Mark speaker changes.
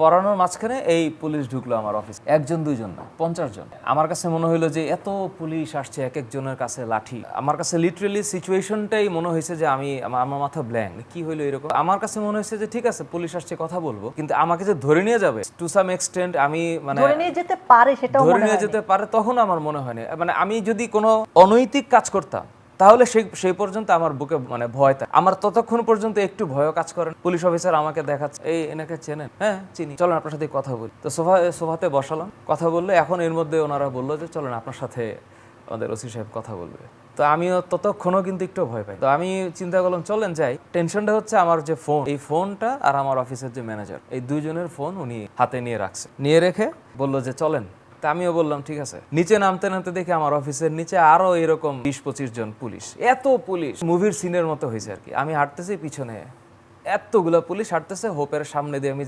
Speaker 1: পড়ানোর মাঝখানে এই পুলিশ ঢুকলো আমার অফিস একজন দুইজন না পঞ্চাশ জন। আমার কাছে মনে হইল যে এত পুলিশ আসছে এক একজনের কাছে লাঠি। আমার কাছে লিটারেলি সিচুয়েশনটাই মনে হয়েছে যে আমি আমার আমার মাথা ব্ল্যাঙ্ক কি হইল এরকম? আমার কাছে মনে হয়েছে যে ঠিক আছে পুলিশ আসছে কথা বলব। কিন্তু আমাকে যে ধরে নিয়ে যাবে টু সাম এক্সটেন্ট আমি মানে
Speaker 2: ধরে নিয়ে যেতে পারে সেটা
Speaker 1: ধরে নিয়ে যেতে পারে তখন আমার মনে হয়নি। মানে আমি যদি কোনো অনৈতিক কাজ করতাম তাহলে সেই সেই পর্যন্ত আমার বুকে মানে ভয় থাকে। আমার ততক্ষণ পর্যন্ত একটু ভয়ও কাজ করেন পুলিশ অফিসার আমাকে দেখাচ্ছে। এই, এনাকে চেনেন? হ্যাঁ চিনি। চলেন আপনার সাথে কথা বলি। তো সোফা, সোফাতে বসালাম। কথা বললে এখন এর মধ্যে ওনারা বলল যে, চলেন আপনার সাথে আমাদের ওসি সাহেব কথা বলবে। তো আমিও ততক্ষণও কিন্তু একটু ভয় পাই। তো আমি চিন্তা করলাম, চলেন যাই। টেনশনটা হচ্ছে আমার যে ফোন, এই ফোনটা আর আমার অফিসের যে ম্যানেজার, এই দুইজনের ফোন উনি হাতে নিয়ে রাখছে। নিয়ে রেখে বলল যে, চলেন। তা আমিও বললাম, ঠিক আছে। নিচে নামতে নামতে দেখি আমার অফিসের নিচে আরও এরকম বিশ পঁচিশ জন পুলিশ। এত পুলিশ। মুভির সিনের মতো হয়েছে আর কি। আমি হাঁটতেছি পিছনে। এতগুলো পুলিশ হাঁটতেছে, হোপের সামনে দিয়ে আমি